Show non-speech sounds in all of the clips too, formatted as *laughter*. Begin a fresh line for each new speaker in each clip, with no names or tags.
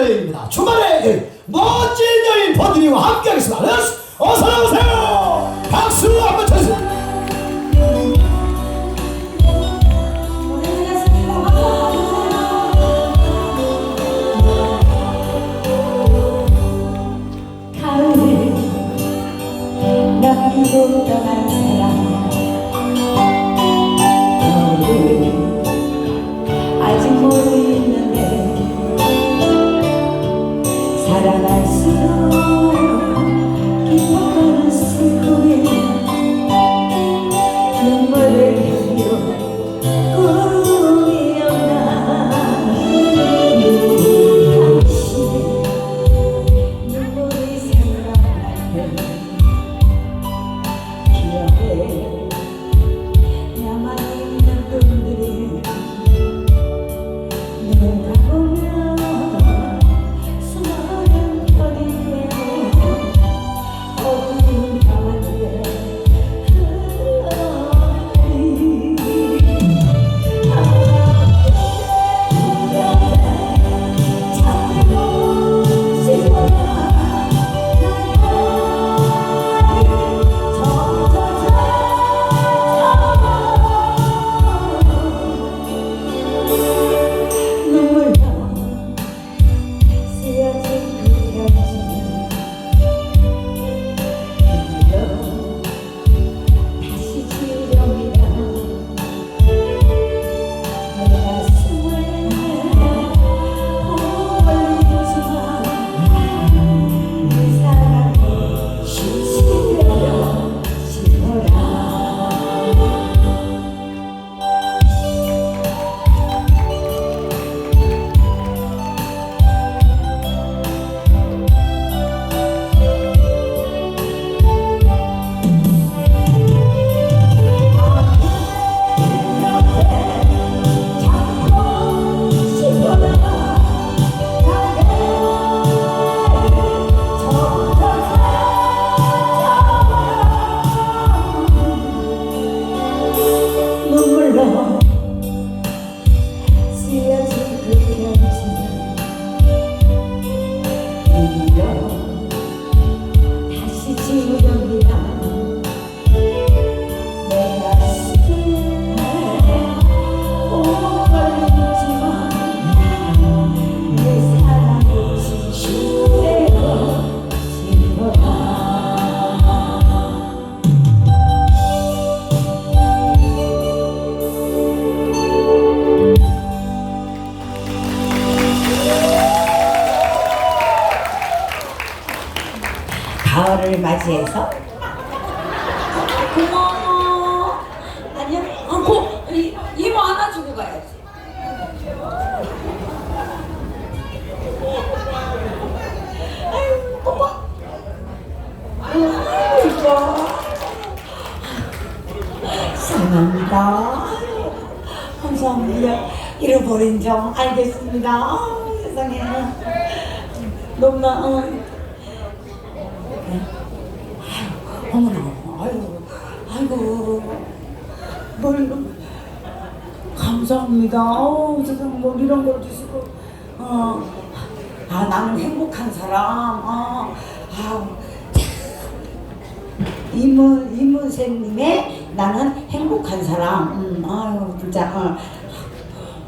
여인입니다. 주말에 그 멋진 여인 버드리와 함께 하겠습니다. 렛츠 어서 나오세요. 박수 한번 쳐주세요.
가을을 남기고 떠난 감사합니다. 어우, 세상 뭐 이런 걸 주시고. 어, 아, 나는 행복한 사람. 어, 아, 참. 이문, 이문세님의 나는 행복한 사람. 음, 아유, 진짜. 어.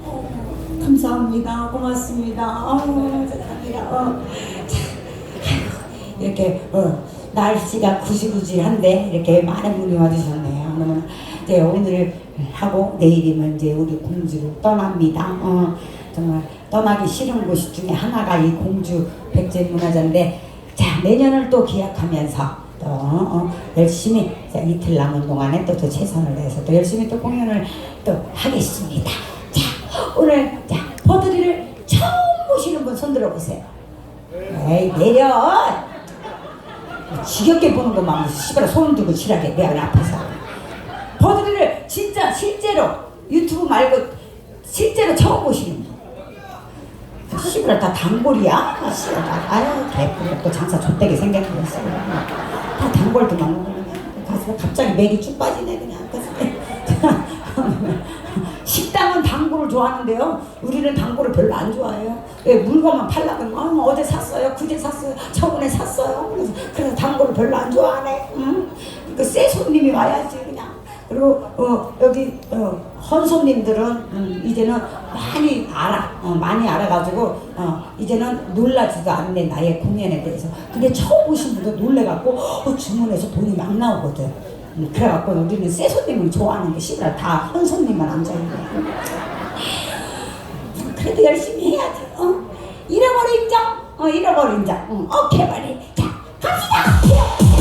어, 감사합니다. 고맙습니다. 아유, 세상에. 어. 이렇게, 어, 날씨가 구질구질한데, 이렇게 많은 분이 와주셨네요. 이제 오늘 하고 내일이면 이제 우리 공주로 떠납니다. 어, 정말 떠나기 싫은 곳 중에 하나가 이 공주 백제문화재인데 자 내년을 또 기약하면서 또 어, 열심히 자, 이틀 남은 동안에 또, 더 최선을 다해서 또 열심히 또 공연을 또 하겠습니다. 자 오늘 자 버드리를 처음 보시는 분 손들어 보세요. 에이 내려. 지겹게 보는 것만 씨발 소름 들고 치라게 내가 앞에서. 버드리를 진짜 실제로 유튜브 말고 실제로 처음 보시는 분. 씨발 다 단골이야? 아, 씨발 다 아유 개뿔이 또 장사 좆되게 생겼어. 다 단골도 많고 가서 갑자기 맥이 쭉 빠지네 그냥 *laughs* 식당은 단골 당구를 좋아하는데요. 우리는 당구를 별로 안 좋아해요. 예, 물건만 팔라고 하면 어, 어제 샀어요. 그제 샀어요. 저번에 샀어요. 그래서, 그래서 당구를 별로 안 좋아하네. 응? 그새 손님이 와야지 그리고 어, 여기 어, 헌 손님들은 음, 이제는 많이 알아, 어, 많이 알아가지고 어, 이제는 놀라지도 않네 나의 공연에 대해서. 근데 처음 오신 분도 놀래갖고 어, 주문해서 돈이 막 나오거든. 음, 그래갖고 우리는 새 손님을 좋아하는 게 싫어. 다 헌 손님만 앉아있네. 그래도 열심히 해야지. 어? 잃어버린 자, 어, 잃어버린 자. 응. 오케이, 말이. 자, 갑시다.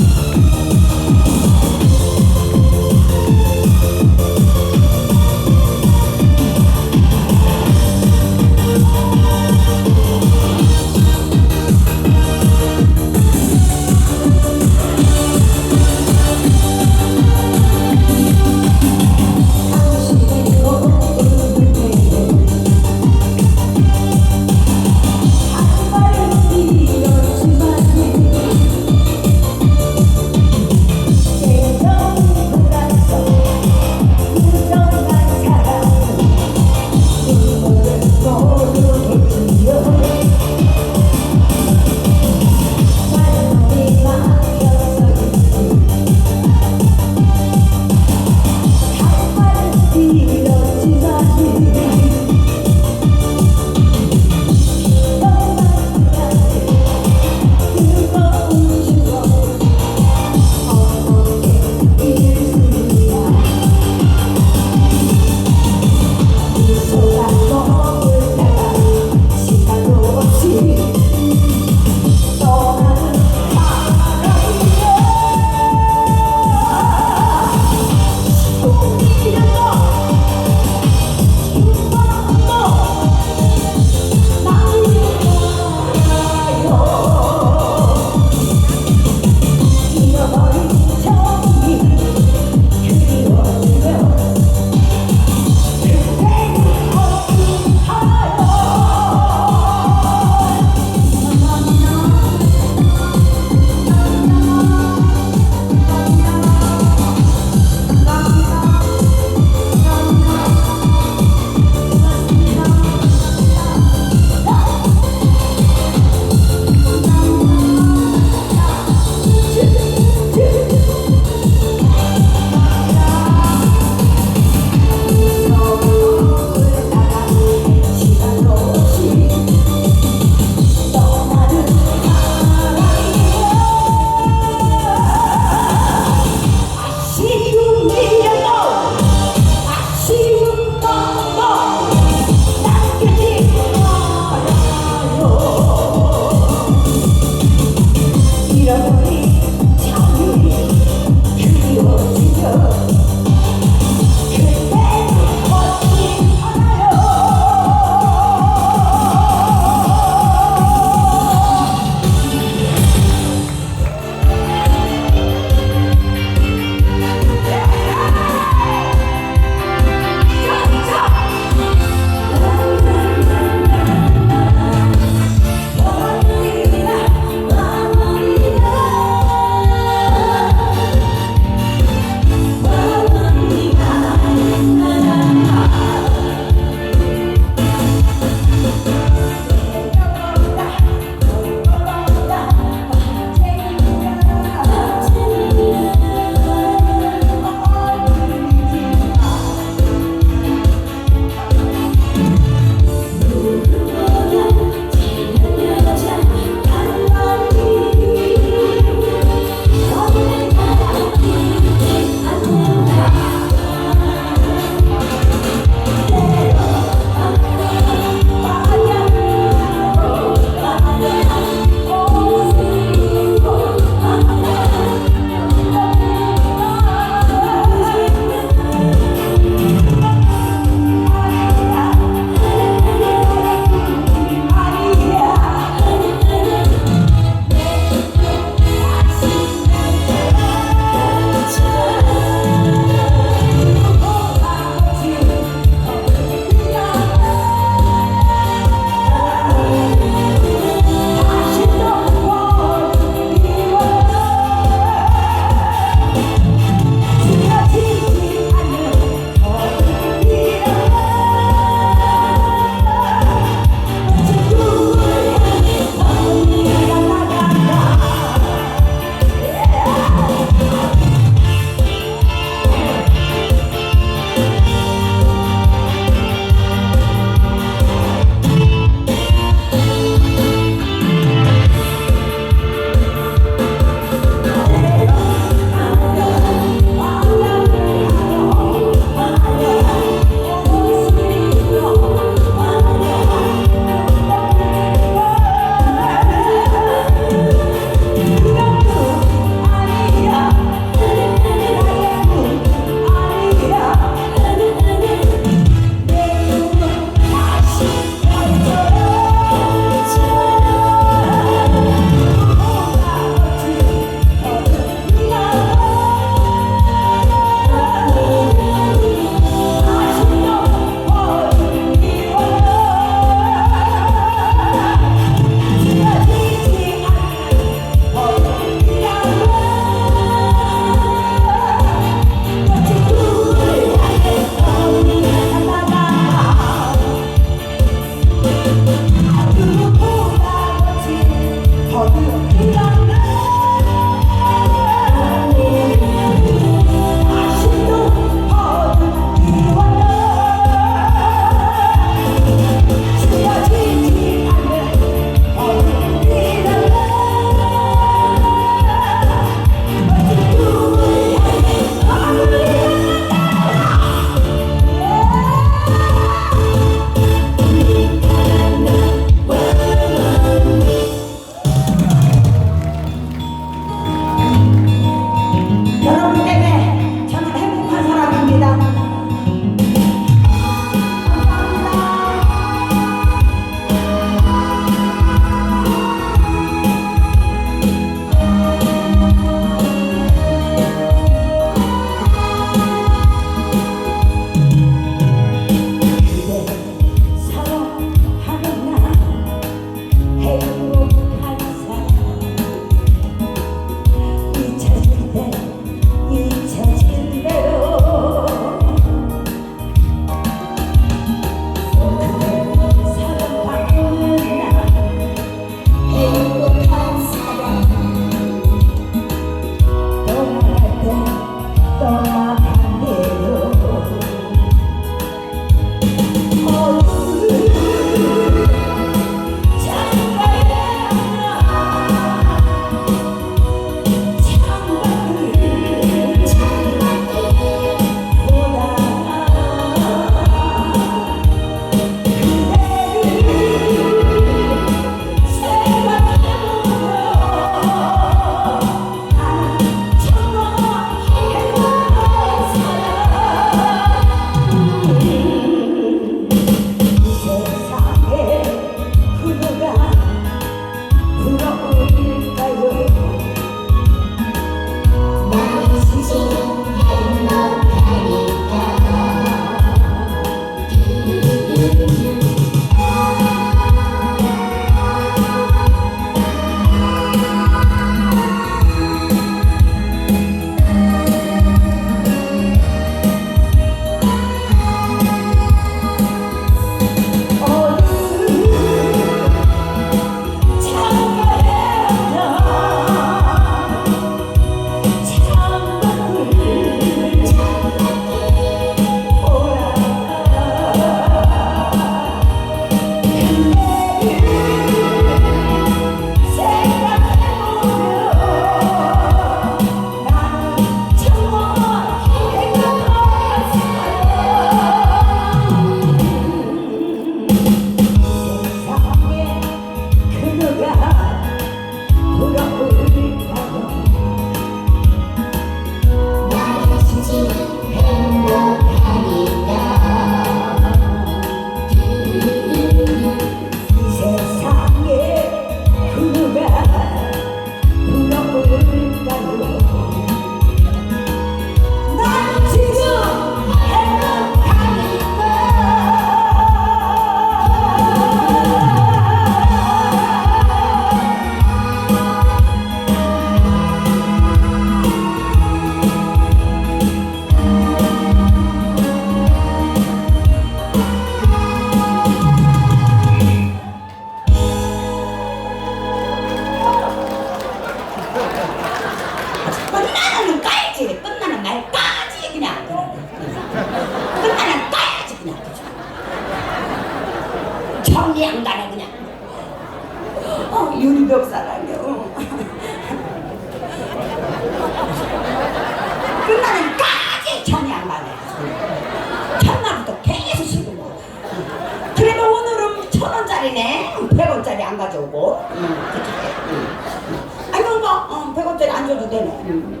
어, 100원짜리 안 줘도 되네 응.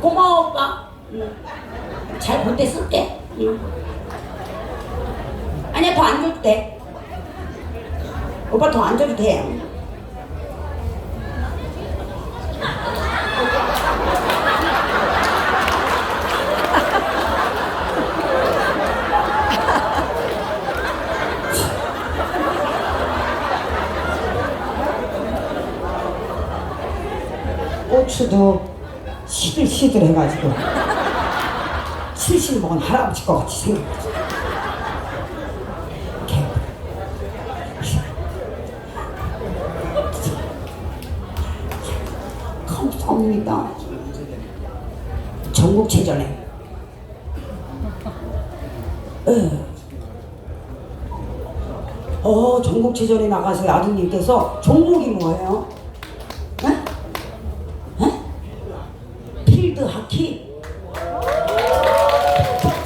고마워 오빠 응. 잘 응. 아니야 더 안 줘도 돼 오빠 더 안 줘도 돼 고추도 시들시들 해가지고 70 먹은 할아버지 것 같이 생겼지. 개. 감사합니다. 전국체전에. 예. 어, 전국체전에 나가서 아드님께서 종목이 뭐예요? 에? 에? 필드 하키?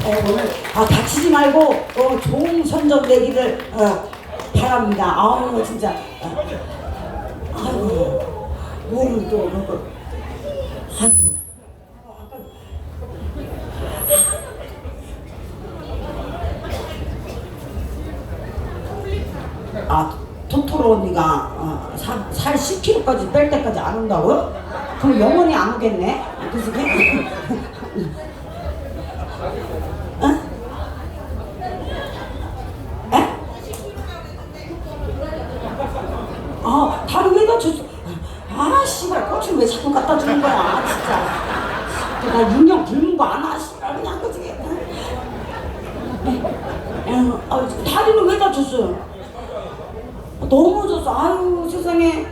어, 오늘 아 다치지 말고 어, 좋은 선정 되기를 어, 바랍니다. 아우 진짜 어. 아이고 뭐를 또 그거 아이고 아 토토로 언니가 어, 살, 살 10kg까지 뺄 때까지 안 온다고요? 그럼 영원히 안 오겠네? 그래서 그냥 어? 에? 아, 다리 왜 다쳤어? 아, 씨발, 꽃을 왜 자꾸 갖다 주는 거야, 진짜. 나 6년 굶은 거안 하, 씨발, 그냥 그지. 어, 아, 다리는 왜 다쳤어? 넘어졌어. 아유, 세상에.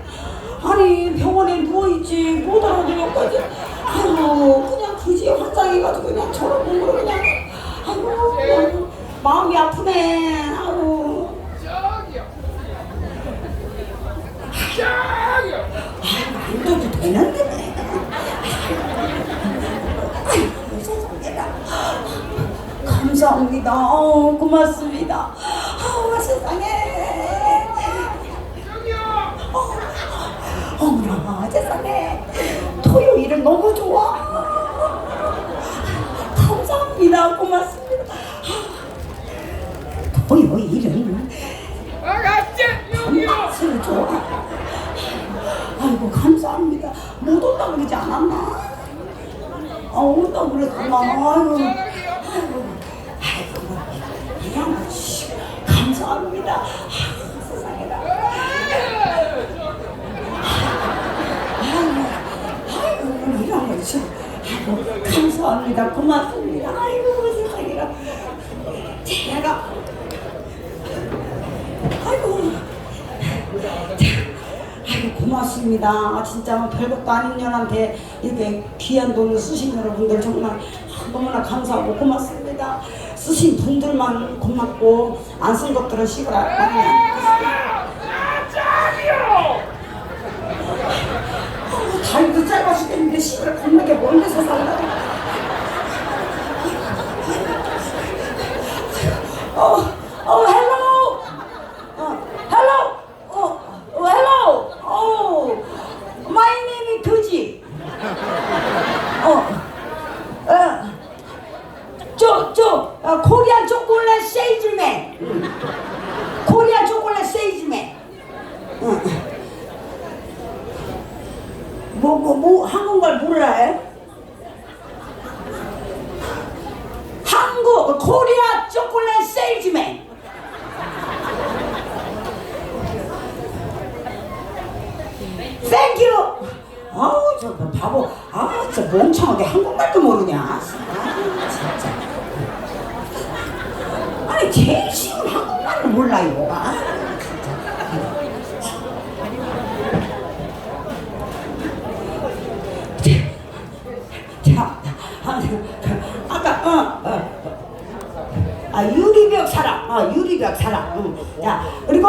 아니, 병원에 누워있지. 못 여기까지. 아이고, 그냥 그지 환장해가지고 그냥 저런 몸으로 그냥. 아이고, 그냥 마음이 아프네. 아유. 안 돼도 되는데. 아이고, 세상에나. 감사합니다. 어, 고맙습니다. 아, 세상에. 어, 어머나, 세상에. 토요일은 너무 좋아. 감사합니다. 고맙습니다. 아, 토요일은 맛을 좋아. 아이고, 감사합니다. 못 온다 그러지 않았나? 아, 온다 그랬구나. 아이고, 그냥 씨, 감사합니다. 감사합니다. 고맙습니다. 아이고, 세상에나. 제가, 아이고, 아이고, 고맙습니다. 아, 진짜 뭐 별것도 아닌 년한테 이렇게 귀한 돈을 쓰신 여러분들 정말 아, 너무나 감사하고 고맙습니다. 쓰신 분들만 고맙고 안 쓴 것들은 씨발 아, 다리도 짧아지겠는데 씨발 겁나게 먼 데서 어, 어, 헬로 어, 헬로 어, 어, 헬로 어, my name is 그지 어, 어, 저, 저, 어, 코리안 초콜릿 세이즈맨 응. 코리안 초콜릿 세이즈맨 응. 뭐, 뭐, 뭐, 한국말 몰라요? 한국 코리아 초콜릿 세일즈맨 땡큐 아우 저 바보 아 진짜 멍청하게 한국말도 모르냐 아 진짜 아니 제일 쉬운 한국말을 몰라 이거 아 진짜 자, 아, 아까 어, 어, 아 유리벽 아 유리벽 사랑. 응. 자 그리고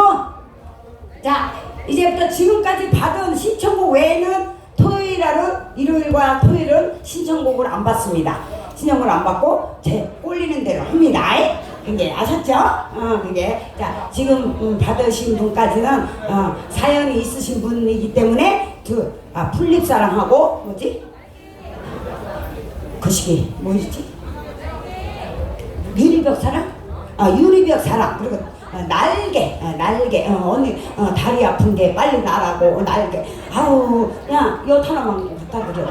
자 이제부터 지금까지 받은 신청곡 외에는 토요일 하루 일요일과 토요일은 신청곡을 안 받습니다. 신청곡을 안 받고 제 꼴리는 대로 합니다. 그게 아셨죠? 어, 그게 자 지금 음, 받으신 분까지는 어, 사연이 있으신 분이기 때문에 그 아, 풀립 사랑하고 뭐지? 그 시기 뭐였지? 유리벽 사랑? 아 유리벽 사랑 그리고 어, 날개 어, 날개. 어, 언니 어, 다리 아픈 게 빨리 나라고 어, 날개. 아우 야엿 하나만 갖다 드려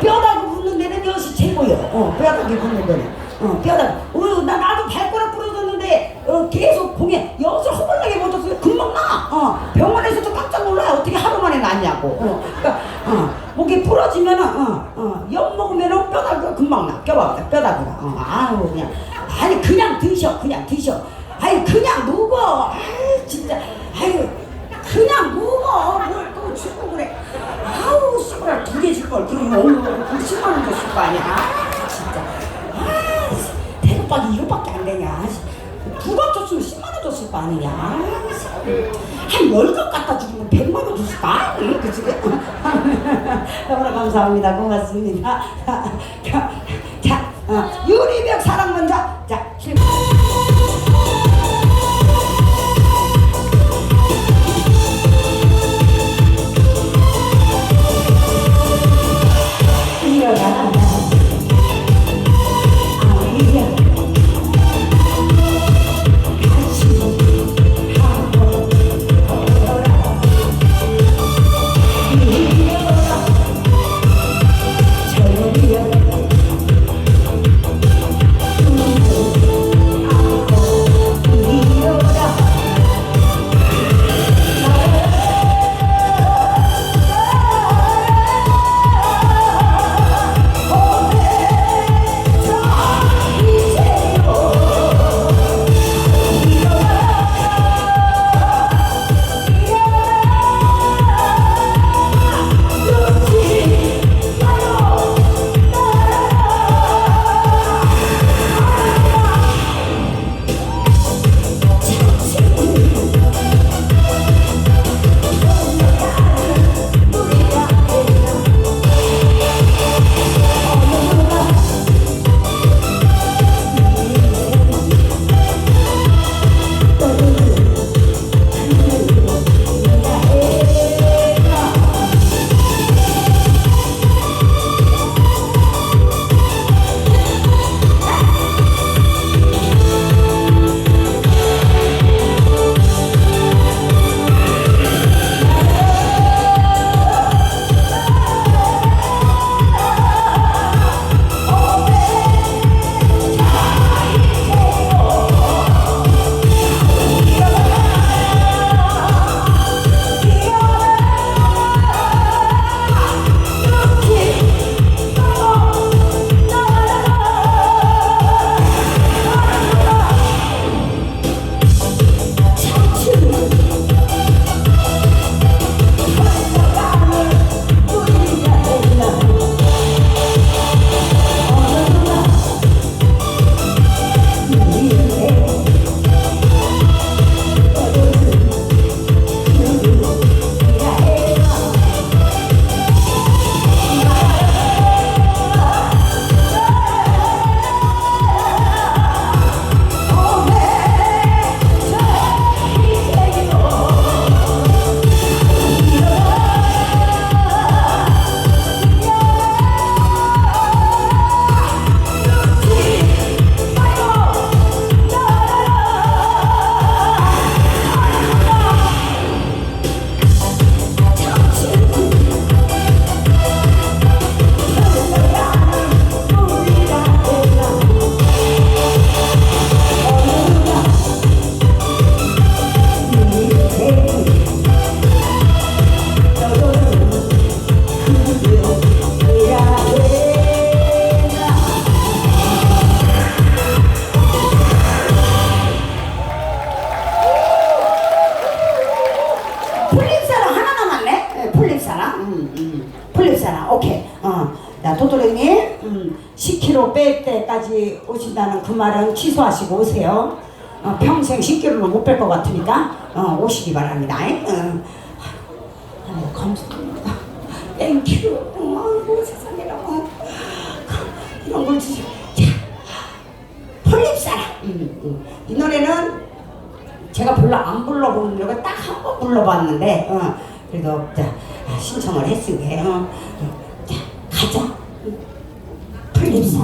뼈다귀 붙는 데는 엿이 최고요. 어 뼈다귀 붙는 데는. 어 뼈다귀. 어, 나 나도 발가락 부러졌는데 어, 계속 공에 엿을 허벌나게 묻었어요. 금방 나 어 병원에서도 깜짝 놀라요. 어떻게 하루 만에 낫냐고. 어 그러니까 어 목이 부러지면은 어 어 엿 먹으면은 뼈다귀가 금방 나. 뼈다귀 뼈다귀가. 어 아우 그냥 아니 그냥 드셔 그냥 드셔. 아니 그냥 묵어. 아이 진짜. 아유 그냥 묵어. 뭘 또 주고 그래. 아우 씨발 두개 줄걸. 그럼 어머 그 10만 원 줬을 거 아니야? 아, 진짜. 아 대급박이 이거밖에 안 되냐? 두갑 줬으면 10만 원 줬을 거 아니냐? 한 열갑 갖다 주면 100만 원 줬을까? 그치? 너무나 감사합니다. 고맙습니다. *laughs* 자 어, 유리벽 사랑 먼저 취소하시고 오세요. 어, 평생 10kg는 못 뺄 것 같으니까 어, 오시기 바랍니다. 어. 감사합니다. 땡큐. 어, 세상에나. 어. 이런 걸 주시. 자, 풀립사랑. 음, 음. 이 노래는 제가 별로 안 불러보려고 딱한 번 불러봤는데 어, 그래도 자, 아, 신청을 했으니까 어, 어, 자 가자 풀립사